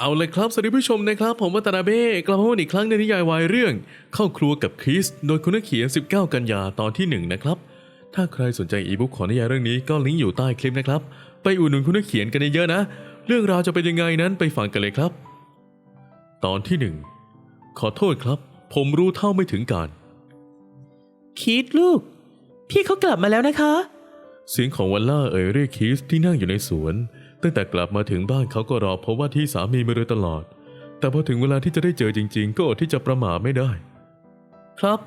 เอาเลยครับ สวัสดีผู้ชมนะครับ ผมวัตนาเบ้กลับมาพบกันอีกครั้งในนิยายวายเรื่อง เข้าครัวกับคริส โดยคุณนักเขียน 19 กันยาตอนที่ 1 นะครับ ถ้าใครสนใจอีบุ๊กของนิยายเรื่องนี้ก็ลิงก์อยู่ใต้คลิปนะครับ ไปอุดหนุนคุณนักเขียนกันเยอะๆนะ เรื่องราวจะเป็นยังไงนั้นไปฟังกันเลยครับ ตอนที่ 1 ขอโทษครับ ผมรู้เท่าไม่ถึงการคิดลูก พี่เขากลับมาแล้วนะคะ เสียงของวันล่าเอ่ยเรียกคีสที่นั่งอยู่ในสวน ตั้งแต่กลับมาถึงบ้านเขาก็รอเพราะว่าที่สามีมาโดยตลอด แต่พอถึงเวลาที่จะได้เจอจริง ๆ ก็อดที่จะประหม่าไม่ได้ ครับ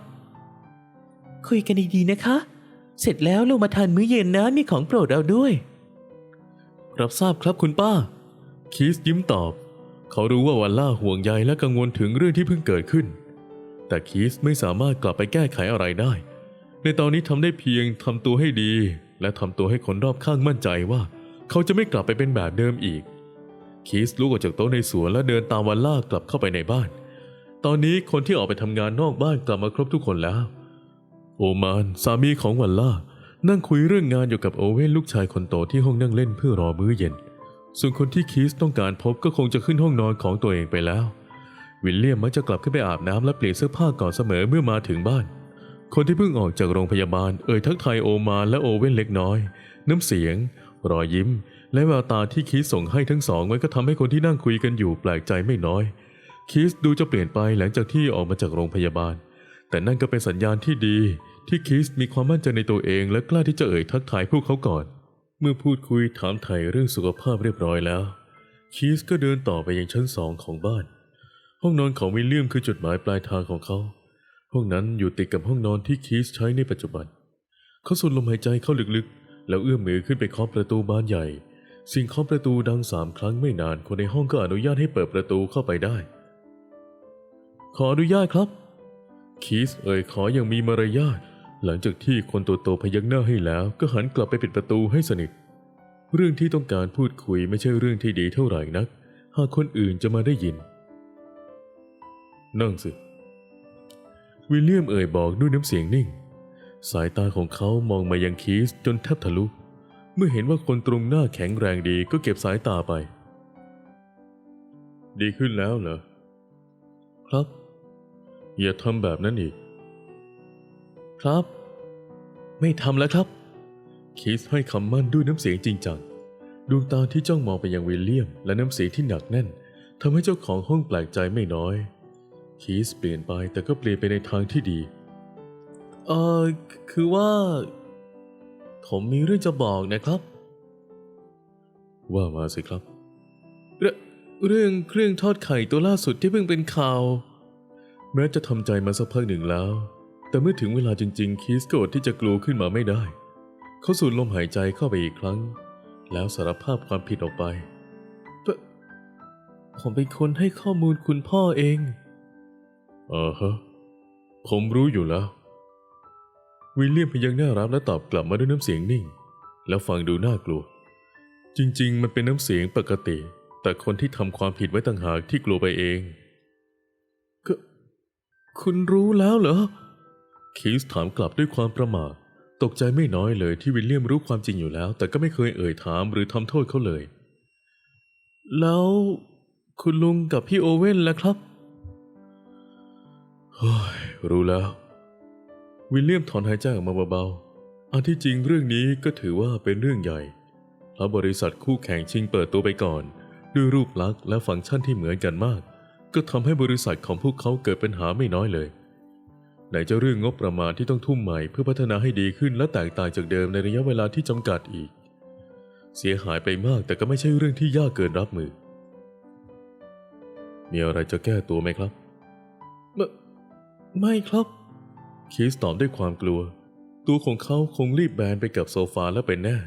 คุยกันดีๆนะคะ เสร็จแล้วลงมาทานมื้อเย็นนะมีของโปรดเอาด้วย รับทราบครับคุณป้า คีสยิ้มตอบ เขารู้ว่าวันล่าห่วงใยและกังวลถึงเรื่องที่เพิ่งเกิดขึ้น แต่คีสไม่สามารถกลับไปแก้ไขอะไรได้ ในตอนนี้ทำได้เพียงทำตัวให้ดี และทำตัวให้คนรอบข้างมั่นใจว่า เขาจะไม่กลับไปเป็นแบบเดิมอีก คีสลุกออกจากโต๊ะในสวนและเดินตามวันล่ากลับเข้าไปในบ้าน ตอนนี้คนที่ออกไปทำงานนอกบ้านกลับมาครบทุกคนแล้ว โอมานสามีของวันล่านั่งคุยเรื่องงานอยู่กับโอเว่นลูกชายคนโตที่ห้องนั่งเล่นเพื่อรอมื้อเย็น ส่วนคนที่คีสต้องการพบก็คงจะขึ้นห้องนอนของตัวเองไปแล้ว วิลเลียมมักจะกลับขึ้นไปอาบน้ำและเปลี่ยนเสื้อผ้าก่อนเสมอเมื่อมาถึงบ้าน คนที่เพิ่งออกจากโรงพยาบาลเอ่ยทักทายโอมานและโอเว่นเล็กน้อย น้ำเสียง รอยยิ้ม และแววตาที่คีสส่งให้ทั้งสองไว้ก็ทำให้คนที่นั่งคุยกันอยู่แปลกใจไม่น้อยคีสดูจะเปลี่ยนไปหลังจากที่ออกมาจากโรงพยาบาล แต่นั่นก็เป็นสัญญาณที่ดี ที่คีสมีความมั่นใจในตัวเองและกล้าที่จะเอ่ยทักทายพวกเขาก่อน เมื่อพูดคุยถามไถ่เรื่องสุขภาพเรียบร้อยแล้วคีสก็เดินต่อไปยังชั้นสองของบ้าน ห้องนอนของวิลเลียมคือจุดหมายปลายทางของเขาห้องนั้นอยู่ติดกับห้องนอนที่คีสใช้ในปัจจุบัน เขาสูดลมหายใจเข้าลึกๆ แล้วเอื้อมมือขึ้นไปเคาะประตูบานใหญ่ สิ่งเคาะประตูดังสามครั้งไม่นานคนในห้องก็อนุญาตให้เปิดประตูเข้าไปได้ ขออนุญาตครับ คีสเอ่ยขออย่างมีมารยาทหลังจากที่คนตัวโตพยักหน้าให้แล้ว ก็หันกลับไปปิดประตูให้สนิท เรื่องที่ต้องการพูดคุยไม่ใช่เรื่องที่ดีเท่าไหร่นัก หากคนอื่นจะมาได้ยิน นั่งสิ วิลเลียมเอ่ยบอกด้วยน้ำเสียงนิ่ง สายตาของเขามองมายังคีสจนแทบทะลุ เมื่อเห็นว่าคนตรงหน้าแข็งแรงดีก็เก็บสายตาไป ดีขึ้นแล้วเหรอ ครับ อย่าทำแบบนั้นอีก ครับ ไม่ทำแล้วครับ คีสให้คำมั่นด้วยน้ำเสียงจริงจัง ดวงตาที่จ้องมองไปยังวิลเลียม และน้ำเสียงที่หนักแน่นทำให้เจ้าของห้องแปลกใจไม่น้อย คีสเปลี่ยนไปแต่ก็เปลี่ยนไปในทางที่ดีเเออคือว่า ผมมีเรื่องจะบอกนะครับ ว่ามาสิครับ เรเรื่องเครื่องทอดไข่ตัวล่าสุดที่เพิ่งเป็นข่าว แม้จะทำใจมาสักพักหนึ่งแล้ว แต่เมื่อถึงเวลาจริง ๆคีสก็อดที่จะกลัวขึ้นมาไม่ได้ เขาสูดลมหายใจเข้าไปอีกครั้ง แล้วสารภาพความผิดออกไป ผมเป็นคนให้ข้อมูลคุณพ่อเอง เอ่าฮะ ผมรู้อยู่แล้ว วิลเลียมพยักหน้ารับและตอบกลับมาด้วยน้ำเสียงนิ่ง แล้วฟังดูน่ากลัว จริงๆ มันเป็นน้ำเสียงปกติ แต่คนที่ทำความผิดไว้ต่างหากที่กลัวไปเองก็คุณรู้แล้วเหรอคีสถามกลับด้วยความประหม่าตกใจไม่น้อยเลยที่วิลเลียมรู้ความจริงอยู่แล้ว แต่ก็ไม่เคยเอ่ยถามหรือทำโทษเขาเลย แล้วคุณลุงกับพี่โอเว่นล่ะครับ เฮ้ย รู้แล้ว วิลเลียมถอนหายใจออกมาเบาๆอันที่จริงเรื่องนี้ก็ถือว่าเป็นเรื่องใหญ่เพราะบริษัทคู่แข่งชิงเปิดตัวไปก่อน ด้วยรูปลักษณ์และฟังก์ชันที่เหมือนกันมาก ก็ทำให้บริษัทของพวกเขาเกิดปัญหาไม่น้อยเลย ไหนจะเรื่องงบประมาณที่ต้องทุ่มใหม่เพื่อพัฒนาให้ดีขึ้นและแตกต่างจากเดิมในระยะเวลาที่จำกัดอีก เสียหายไปมากแต่ก็ไม่ใช่เรื่องที่ยากเกินรับมือ มีอะไรจะแก้ตัวไหมครับ ไม่ไม่ครับ คีสตอบด้วยความกลัว ตัวของเขาคงรีบแบนไปกับโซฟาแล้วเป็นแน่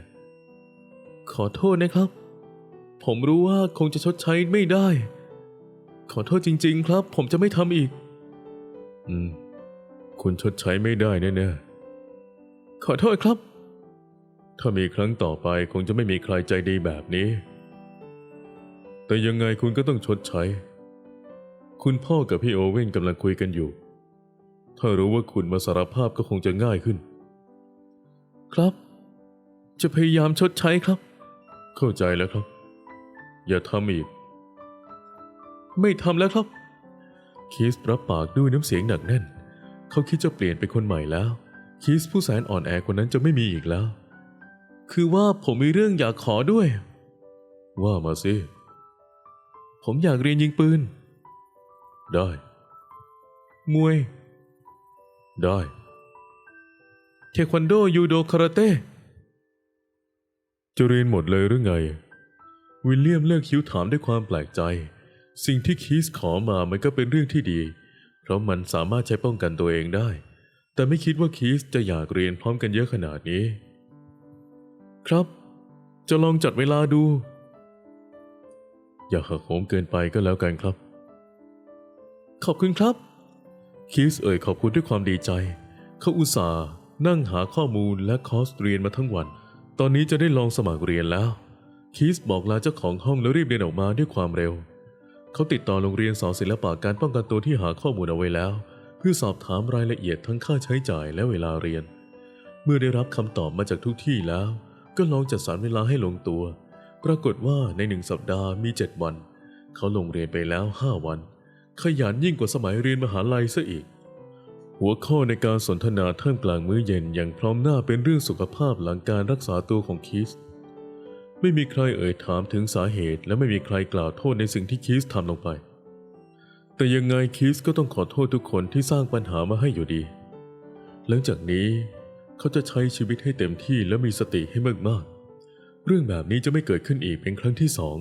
ขอโทษนะครับ ผมรู้ว่าคงจะชดใช้ไม่ได้ ขอโทษจริง ๆ ครับ ผมจะไม่ทำอีก อืม คุณชดใช้ไม่ได้แน่ๆขอโทษครับ ถ้ามีครั้งต่อไปคงจะไม่มีใครใจดีแบบนี้ แต่ยังไงคุณก็ต้องชดใช้ คุณพ่อกับพี่โอเว่นกำลังคุยกันอยู่ ถ้ารู้ว่าคุณมาสารภาพก็คงจะง่ายขึ้น ครับ จะพยายามชดใช้ครับ เข้าใจแล้วครับ อย่าทำอีก ไม่ทำแล้วครับคีสรับปากด้วยน้ำเสียงหนักแน่น เขาคิดจะเปลี่ยนเป็นคนใหม่แล้วคีสผู้แสนอ่อนแอคนนั้นจะไม่มีอีกแล้ว คือว่าผมมีเรื่องอยากขอด้วย ว่ามาสิ ผมอยากเรียนยิงปืน ได้ มวย ได้ เทควันโดยูโดคาราเต้จะเรียนหมดเลยหรือไง วิลเลียมเลิกคิ้วถามด้วยความแปลกใจ สิ่งที่คีสขอมามันก็เป็นเรื่องที่ดี เพราะมันสามารถใช้ป้องกันตัวเองได้ แต่ไม่คิดว่าคีสจะอยากเรียนพร้อมกันเยอะขนาดนี้ ครับ จะลองจัดเวลาดู อย่าหักโหมเกินไปก็แล้วกันครับ ขอบคุณครับ คีสเอ่ยขอบคุณด้วยความดีใจ เขาอุตส่าห์นั่งหาข้อมูลและคอร์สเรียนมาทั้งวัน ตอนนี้จะได้ลองสมัครเรียนแล้ว คีสบอกลาเจ้าของห้องแล้วรีบเดินออกมาด้วยความเร็ว เขาติดต่อโรงเรียนสอนศิลปะการป้องกันตัวที่หาข้อมูลเอาไว้แล้ว เพื่อสอบถามรายละเอียดทั้งค่าใช้จ่ายและเวลาเรียน เมื่อได้รับคำตอบมาจากทุกที่แล้ว ก็ลองจัดสรรเวลาให้ลงตัว ปรากฏว่าในหนึ่งสัปดาห์มีเจ็ดวัน เขาลงเรียนไปแล้วห้าวัน ขยันยิ่งกว่าสมัยเรียนมหาลัยซะอีก หัวข้อในการสนทนาท่ามกลางมื้อเย็นอย่างพร้อมหน้าเป็นเรื่องสุขภาพหลังการรักษาตัวของคีสไม่มีใครเอ่ยถามถึงสาเหตุ และไม่มีใครกล่าวโทษในสิ่งที่คีสทำลงไป แต่ยังไงคีสก็ต้องขอโทษทุกคนที่สร้างปัญหามาให้อยู่ดี หลังจากนี้เขาจะใช้ชีวิตให้เต็มที่และมีสติให้มากๆ เรื่องแบบนี้จะไม่เกิดขึ้นอีกเป็นครั้งที่สอง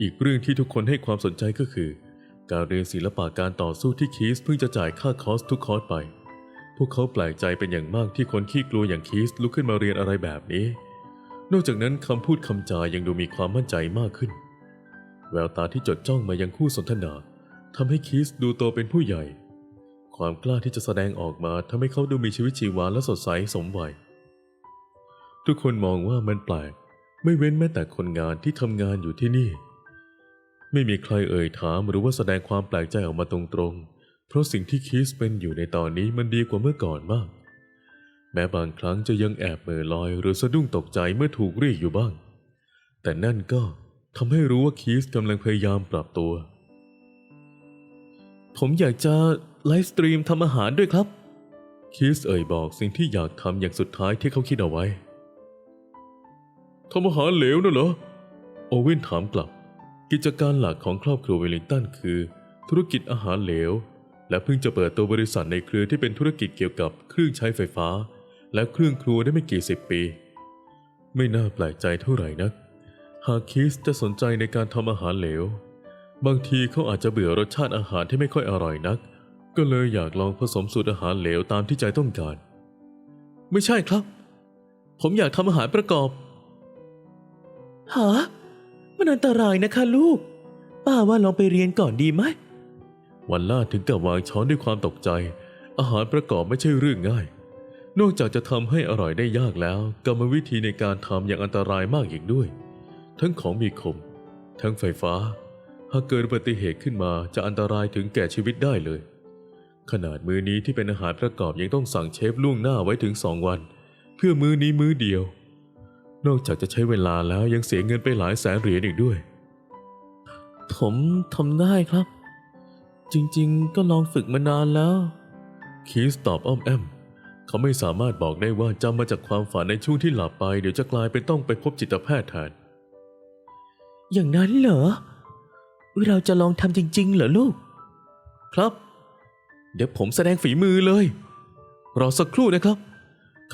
อีกเรื่องที่ทุกคนให้ความสนใจก็คือ การเรียนศิลปะการต่อสู้ที่คีสเพิ่งจะจ่ายค่าคอร์สทุกคอร์สไป พวกเขาแปลกใจเป็นอย่างมากที่คนขี้กลัวอย่างคีสลุกขึ้นมาเรียนอะไรแบบนี้ นอกจากนั้นคำพูดคำจายังดูมีความมั่นใจมากขึ้น แววตาที่จดจ้องมายังคู่สนทนาทำให้คีสดูโตเป็นผู้ใหญ่ ความกล้าที่จะแสดงออกมาทำให้เขาดูมีชีวิตชีวาและสดใสสมวัย ทุกคนมองว่ามันแปลก ไม่เว้นแม้แต่คนงานที่ทำงานอยู่ที่นี่ ไม่มีใครเอ่ยถามหรือว่าแสดงความแปลกใจออกมาตรงๆ เพราะสิ่งที่คีสเป็นอยู่ในตอนนี้มันดีกว่าเมื่อก่อนมาก แม้บางครั้งจะยังแอบเหม่อลอยหรือสะดุ้งตกใจเมื่อถูกเรียกอยู่บ้าง แต่นั่นก็ทำให้รู้ว่าคีสกำลังพยายามปรับตัว ผมอยากจะไลฟ์สตรีมทำอาหารด้วยครับ คีสเอ่ยบอกสิ่งที่อยากทำอย่างสุดท้ายที่เขาคิดเอาไว้ทำอาหารเหลวน่ะเหรอ โอเว่นถามกลับ กิจการหลักของครอบครัวเวลลิงตันคือ ธุรกิจอาหารเหลว และเพิ่งจะเปิดตัวบริษัทในเครือที่เป็นธุรกิจเกี่ยวกับเครื่องใช้ไฟฟ้า และเครื่องครัวได้ไม่กี่สิบปี ไม่น่าแปลกใจเท่าไหร่นัก หากคีสจะสนใจในการทำอาหารเหลว บางทีเขาอาจจะเบื่อรสชาติอาหารที่ไม่ค่อยอร่อยนัก ก็เลยอยากลองผสมสูตรอาหารเหลวตามที่ใจต้องการ ไม่ใช่ครับ ผมอยากทำอาหารประกอบหา มันอันตรายนะคะลูก ป้าว่าลองไปเรียนก่อนดีไหม วันล่าถึงกับวางช้อนด้วยความตกใจ อาหารประกอบไม่ใช่เรื่องง่าย นอกจากจะทำให้อร่อยได้ยากแล้ว กรรมวิธีในการทำยังอันตรายมากอีกด้วย ทั้งของมีคม ทั้งไฟฟ้า หากเกิดอุบัติเหตุขึ้นมาจะอันตรายถึงแก่ชีวิตได้เลย ขนาดมื้อนี้ที่เป็นอาหารประกอบยังต้องสั่งเชฟล่วงหน้าไว้ถึงสองวัน เพื่อมื้อนี้มื้อเดียว นอกจากจะใช้เวลาแล้วยังเสียเงินไปหลายแสนเหรียญอีกด้วย ผมทำได้ครับ จริงๆ ก็ลองฝึกมานานแล้ว คีสตอบอ้อมแอม เขาไม่สามารถบอกได้ว่าจำมาจากความฝันในช่วงที่หลับไป เดี๋ยวจะกลายเป็นต้องไปพบจิตแพทย์แทน อย่างนั้นเหรอ เราจะลองทำจริง ๆ เหรอลูก ครับ เดี๋ยวผมแสดงฝีมือเลย รอสักครู่นะครับ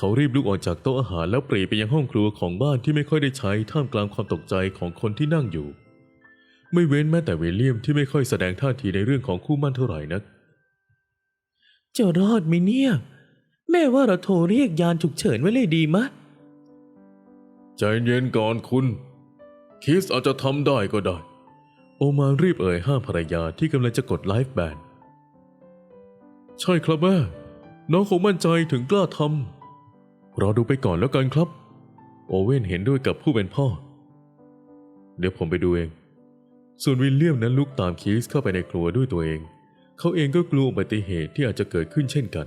เขารีบลุกออกจากโต๊ะอาหารแล้วปรีไปยังห้องครัวของบ้านที่ไม่ค่อยได้ใช้ท่ามกลางความตกใจของคนที่นั่งอยู่ ไม่เว้นแม้แต่วิลเลียมที่ไม่ค่อยแสดงท่าทีในเรื่องของคู่หมั่นเท่าไหร่นัก จะรอดไหมเนี่ย แม่ว่าเราโทรเรียกยานฉุกเฉินไว้เลยดีมะ ใจเย็นก่อนคุณ คิสอาจจะทำได้ก็ได้ โอมานรีบเอ่ยห้ามภรรยาที่กำลังจะกดไลฟ์แบนใช่ครับแม่น้องคงมั่นใจถึงกล้าทำ รอดูไปก่อนแล้วกันครับ โอเว่นเห็นด้วยกับผู้เป็นพ่อ เดี๋ยวผมไปดูเอง ส่วนวิลเลียมนั้นลุกตามคีสเข้าไปในครัวด้วยตัวเอง เขาเองก็กลัวอุบัติเหตุที่อาจจะเกิดขึ้นเช่นกัน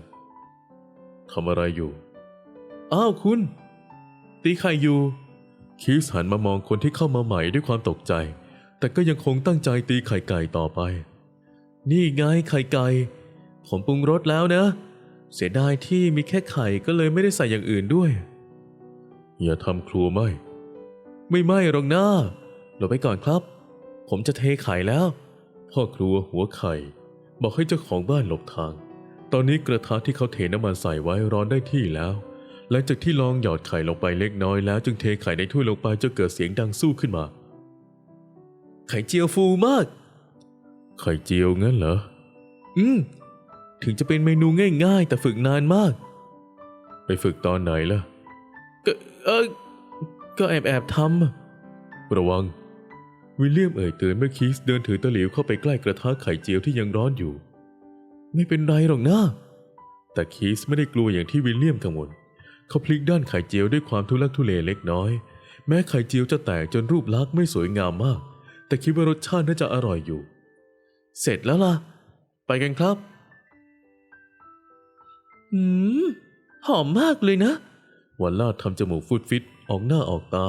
ทำอะไรอยู่ อ้าวคุณ ตีไข่อยู่ คีสหันมามองคนที่เข้ามาใหม่ด้วยความตกใจ แต่ก็ยังคงตั้งใจตีไข่ไก่ต่อไป นี่ไงไข่ไก่ ผมปรุงรสแล้วนะ เสียดายที่มีแค่ไข่ก็เลยไม่ได้ใส่อย่างอื่นด้วย อย่าทำครัวไหมไม่ไหม่หรอกนะหลบไปก่อนครับ ผมจะเทไข่แล้ว พ่อครัวหัวไข่ บอกให้เจ้าของบ้านหลบทาง ตอนนี้กระทะที่เขาเทน้ำมันใส่ไว้ร้อนได้ที่แล้ว หลังจากที่ลองหยอดไข่ลงไปเล็กน้อยแล้ว จึงเทไข่ในถ้วยลงไปจนเกิดเสียงดังสู้ขึ้นมา ไข่เจียวฟูมาก ไข่เจียวงั้นเหรอ อืม ถึงจะเป็นเมนูง่ายๆ แต่ฝึกนานมาก ไปฝึกตอนไหนล่ะ ก็เออก็แอบแอบๆทำระวัง วิลเลียมเอ่ยเตือนเมื่อคีสเดินถือตะหลิวเข้าไปใกล้กระทะไข่เจียวที่ยังร้อนอยู่ ไม่เป็นไรหรอกนะ แต่คีสไม่ได้กลัวอย่างที่วิลเลียมกังวล เขาพลิกด้านไข่เจียวด้วยความทุลักทุเลเล็กน้อย แม้ไข่เจียวจะแตกจนรูปลักษณ์ไม่สวยงามมาก แต่คิดว่ารสชาติน่าจะอร่อยอยู่ เสร็จแล้วล่ะ ไปกันครับ อืม หอมมากเลยนะวันลาดทำจมูกฟุดฟิตออกหน้าออกตา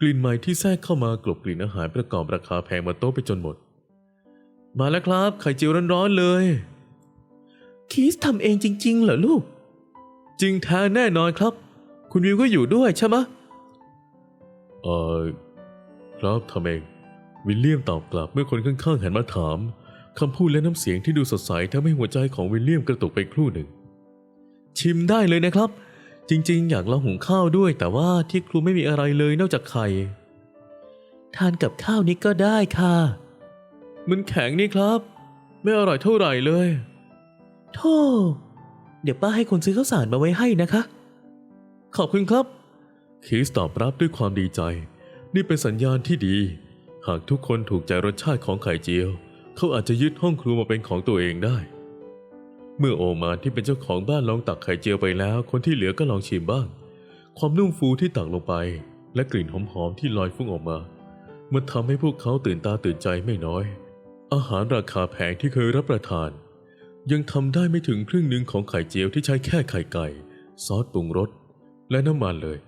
กลิ่นใหม่ที่แทรกเข้ามากลบกลิ่นอาหารประกอบราคาแพงมาโต๊ะไปจนหมด มาแล้วครับ ไข่เจียวร้อนๆเลย คีสทำเองจริง ๆ เหรอลูก จริงแท้แน่นอนครับ คุณวิวก็อยู่ด้วยใช่ไหมะเออครับทำเอง วิลเลียมตอบกลับเมื่อคนข้างๆหันมาถามคำพูดและน้ำเสียงที่ดูสดใสทำให้หัวใจของวิลเลียมกระตุกไปครู่หนึ่ง ชิมได้เลยนะครับ จริงๆ อยากลองหุงข้าวด้วย แต่ว่าที่ครูไม่มีอะไรเลยนอกจากไข่ ทานกับข้าวนี้ก็ได้ค่ะ มันแข็งนี่ครับ ไม่อร่อยเท่าไหร่เลยโธ่เดี๋ยวป้าให้คนซื้อข้าวสารมาไว้ให้นะคะ ขอบคุณครับ คีสตอบรับด้วยความดีใจ นี่เป็นสัญญาณที่ดี หากทุกคนถูกใจรสชาติของไข่เจียว เขาอาจจะยึดห้องครัวมาเป็นของตัวเองได้ เมื่อโอมานที่เป็นเจ้าของบ้านลองตักไข่เจียวไปแล้ว คนที่เหลือก็ลองชิมบ้าง ความนุ่มฟูที่ตักลงไป และกลิ่นหอมๆที่ลอยฟุ้งออกมา มันทำให้พวกเขาตื่นตาตื่นใจไม่น้อย อาหารราคาแพงที่เคยรับประทาน ยังทำได้ไม่ถึงครึ่งหนึ่งของไข่เจียวที่ใช้แค่ไข่ไก่ ซอสปรุงรสและน้ำมันเลย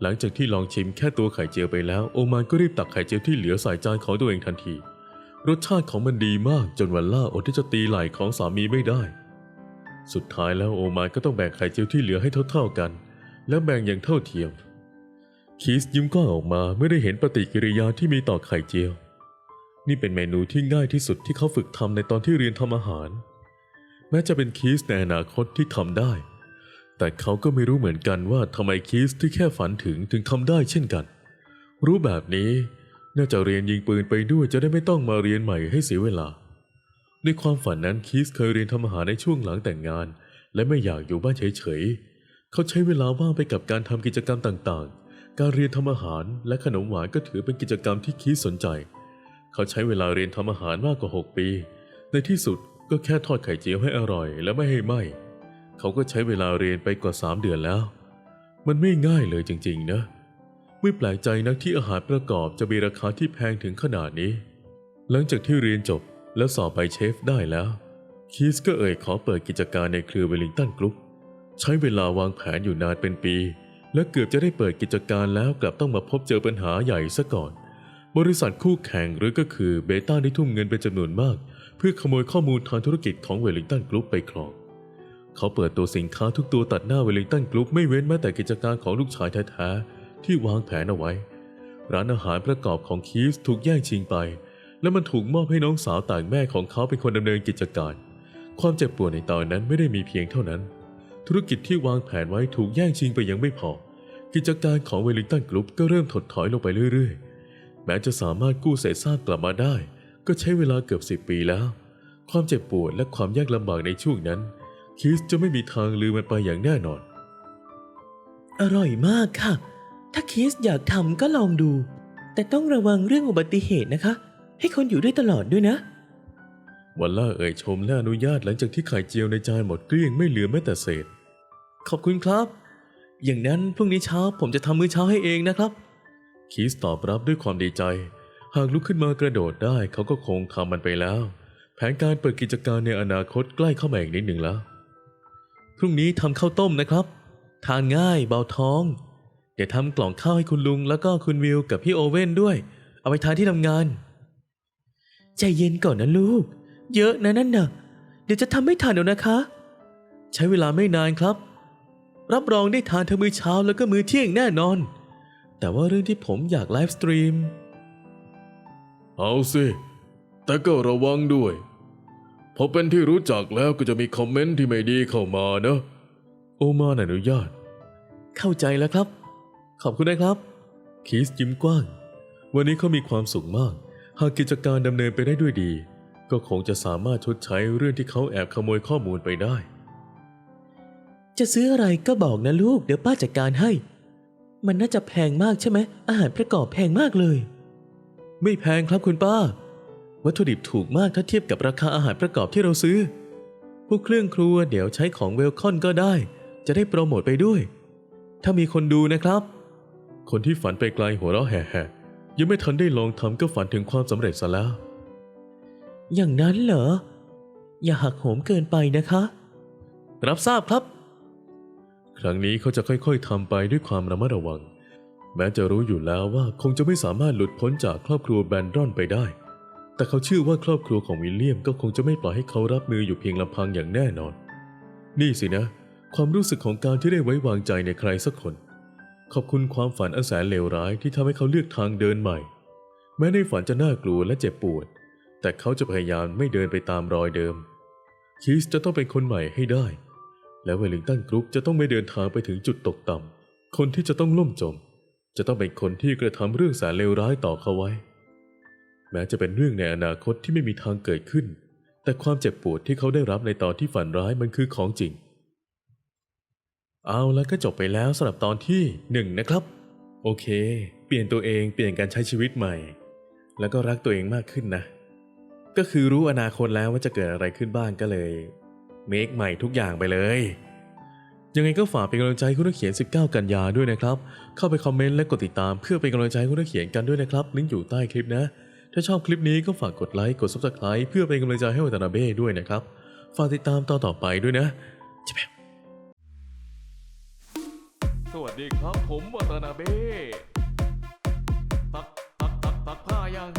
หลังจากที่ลองชิมแค่ตัวไข่เจียวไปแล้ว โอมานก็รีบตักไข่เจียวที่เหลือใส่จานของตัวเองทันที รสชาติของมันดีมากจนวันล่าอดที่จะตีไหล่ของสามีไม่ได้ สุดท้ายแล้วโอมานก็ต้องแบ่งไข่เจียวที่เหลือให้เท่าๆกัน และแบ่งอย่างเท่าเทียม คีสยิ้มก้าออกมาเมื่อได้เห็นปฏิกิริยาที่มีต่อไข่เจียว นี่เป็นเมนูที่ง่ายที่สุดที่เขาฝึกทำในตอนที่เรียนทำอาหาร แม้จะเป็นคีสในอนาคตที่ทำได้ แต่เขาก็ไม่รู้เหมือนกันว่าทำไมคีสที่แค่ฝันถึงถึงทำได้เช่นกัน รู้แบบนี้น่าจะเรียนยิงปืนไปด้วยจะได้ไม่ต้องมาเรียนใหม่ให้เสียเวลา ในความฝันนั้นคีสเคยเรียนทำอาหารในช่วงหลังแต่งงาน และไม่อยากอยู่บ้านเฉยๆ เขาใช้เวลาว่างไปกับการทำกิจกรรมต่างๆ การเรียนทำอาหารและขนมหวานก็ถือเป็นกิจกรรมที่คีสสนใจ เขาใช้เวลาเรียนทำอาหารมากกว่า 6 ปี ในที่สุดก็แค่ทอดไข่เจียวให้อร่อยและไม่ให้ไหม้ เขาก็ใช้เวลาเรียนไปกว่า 3 เดือนแล้ว มันไม่ง่ายเลยจริงๆนะ ไม่แปลกใจนักที่อาหารประกอบจะมีราคาที่แพงถึงขนาดนี้ หลังจากที่เรียนจบ และสอบไปเชฟได้แล้ว คีสก็เอ่ยขอเปิดกิจการในเครือเวลิงตันกรุ๊ปใช้เวลาวางแผนอยู่นานเป็นปี และเกือบจะได้เปิดกิจการแล้วกลับต้องมาพบเจอปัญหาใหญ่ซะก่อน บริษัทคู่แข่งหรือก็คือเบต้าได้ทุ่มเงินเป็นจำนวนมาก เพื่อขโมยข้อมูลทางธุรกิจของเวลิงตันกรุ๊ปไปครองเขาเปิดตัวสินค้าทุกตัวตัดหน้าเวลลิงตันกรุ๊ปไม่เว้นแม้แต่กิจการของลูกชายแท้ๆที่วางแผนเอาไว้ ร้านอาหารประกอบของคีสถูกแย่งชิงไป และมันถูกมอบให้น้องสาวต่างแม่ของเขาเป็นคนดำเนินกิจการ ความเจ็บปวดในตอนนั้นไม่ได้มีเพียงเท่านั้น ธุรกิจที่วางแผนไว้ถูกแย่งชิงไปยังไม่พอ กิจการของเวลิงตันกรุ๊ปก็เริ่มถดถอยลงไปเรื่อยๆ แม้จะสามารถกู้เศษซากกลับมาได้ ก็ใช้เวลาเกือบสิบปีแล้ว ความเจ็บปวดและความยากลำบากในช่วงนั้น คิสจะไม่มีทางลืมมันไปอย่างแน่นอน อร่อยมากค่ะ ถ้าคีสอยากทำก็ลองดู แต่ต้องระวังเรื่องอุบัติเหตุนะคะ ให้คนอยู่ด้วยตลอดด้วยนะ วันล่าเอ่ยชมและอนุญาตหลังจากที่ไข่เจียวในจานหมดเกลี้ยงไม่เหลือแม้แต่เศษ ขอบคุณครับ อย่างนั้นพรุ่งนี้เช้าผมจะทำมื้อเช้าให้เองนะครับ คีสตอบรับด้วยความดีใจ หากลุกขึ้นมากระโดดได้เขาก็คงทำมันไปแล้ว แผนการเปิดกิจการในอนาคตใกล้เข้ามาอีกนิดหนึ่งแล้ว พรุ่งนี้ทำข้าวต้มนะครับ ทานง่ายเบาท้อง เดี๋ยวทำกล่องข้าวให้คุณลุงแล้วก็คุณวิวกับพี่โอเว่นด้วย เอาไปทานที่ทำงาน ใจเย็นก่อนนะลูก เยอะนะนั่นน่ะ เดี๋ยวจะทำไม่ทันเดี๋ยวนะคะ ใช้เวลาไม่นานครับ รับรองได้ทานทั้งมื้อเช้าแล้วก็มื้อเที่ยงแน่นอน แต่ว่าเรื่องที่ผมอยากไลฟ์สตรีม เอาสิ แต่ก็ระวังด้วย พอเป็นที่รู้จักแล้วก็จะมีคอมเมนต์ที่ไม่ดีเข้ามานะ โอมานอนุญาต เข้าใจแล้วครับ ขอบคุณนะครับ คีสยิ้มกว้าง วันนี้เขามีความสุขมาก หากกิจการดำเนินไปได้ด้วยดี ก็คงจะสามารถชดใช้เรื่องที่เขาแอบขโมยข้อมูลไปได้ จะซื้ออะไรก็บอกนะลูก เดี๋ยวป้าจัดการให้ มันน่าจะแพงมากใช่ไหม อาหารประกอบแพงมากเลย ไม่แพงครับคุณป้า วัตถุดิบถูกมากถ้าเทียบกับราคาอาหารประกอบที่เราซื้อ พวกเครื่องครัวเดี๋ยวใช้ของเวลคอนก็ได้ จะได้โปรโมทไปด้วย ถ้ามีคนดูนะครับ คนที่ฝันไปไกลหัวเราะแห่ๆ ยังไม่ทันได้ลองทำก็ฝันถึงความสำเร็จซะแล้ว อย่างนั้นเหรอ อย่าหักโหมเกินไปนะคะ รับทราบครับ ครั้งนี้เขาจะค่อยๆทำไปด้วยความระมัดระวัง แม้จะรู้อยู่แล้วว่าคงจะไม่สามารถหลุดพ้นจากครอบครัวแบนดรอนไปได้ แต่เขาเชื่อว่าครอบครัวของวิลเลียมก็คงจะไม่ปล่อยให้เขารับมืออยู่เพียงลำพังอย่างแน่นอน นี่สินะ ความรู้สึกของการที่ได้ไว้วางใจในใครสักคน ขอบคุณความฝันอันแสนเลวร้ายที่ทำให้เขาเลือกทางเดินใหม่ แม้ในฝันจะน่ากลัวและเจ็บปวด แต่เขาจะพยายามไม่เดินไปตามรอยเดิมคีสจะต้องเป็นคนใหม่ให้ได้ และเวลลิงตันกรุ๊ปจะต้องไม่เดินทางไปถึงจุดตกต่ำคนที่จะต้องล่มจม จะต้องเป็นคนที่กระทำเรื่องแสนเลวร้ายต่อเขาไว้ แม้จะเป็นเรื่องในอนาคตที่ไม่มีทางเกิดขึ้น แต่ความเจ็บปวดที่เขาได้รับในตอนที่ฝันร้ายมันคือของจริง เอาแล้วก็จบไปแล้วสำหรับตอนที่หนึ่งนะครับ โอเค เปลี่ยนตัวเองเปลี่ยนการใช้ชีวิตใหม่ แล้วก็รักตัวเองมากขึ้นนะ ก็คือรู้อนาคตแล้วว่าจะเกิดอะไรขึ้นบ้างก็เลยเมคใหม่ทุกอย่างไปเลย ยังไงก็ฝากเป็นกำลังใจให้คุณนักเขียน 19 กันยาด้วยนะครับ เข้าไปคอมเมนต์และกดติดตามเพื่อเป็นกำลังใจให้คุณนักเขียนกันด้วยนะครับ ลิงก์อยู่ใต้คลิปนะ ถ้าชอบคลิปนี้ก็ฝากกดไลค์กด subscribe เพื่อเป็นกำลังใจให้วัตนาเบ้ด้วยนะครับ ฝากติดตามตอนต่อไปด้วยนะจะแบบ ดีครับผมวัตนาเบ้ตักตักตักตักผ้ายัง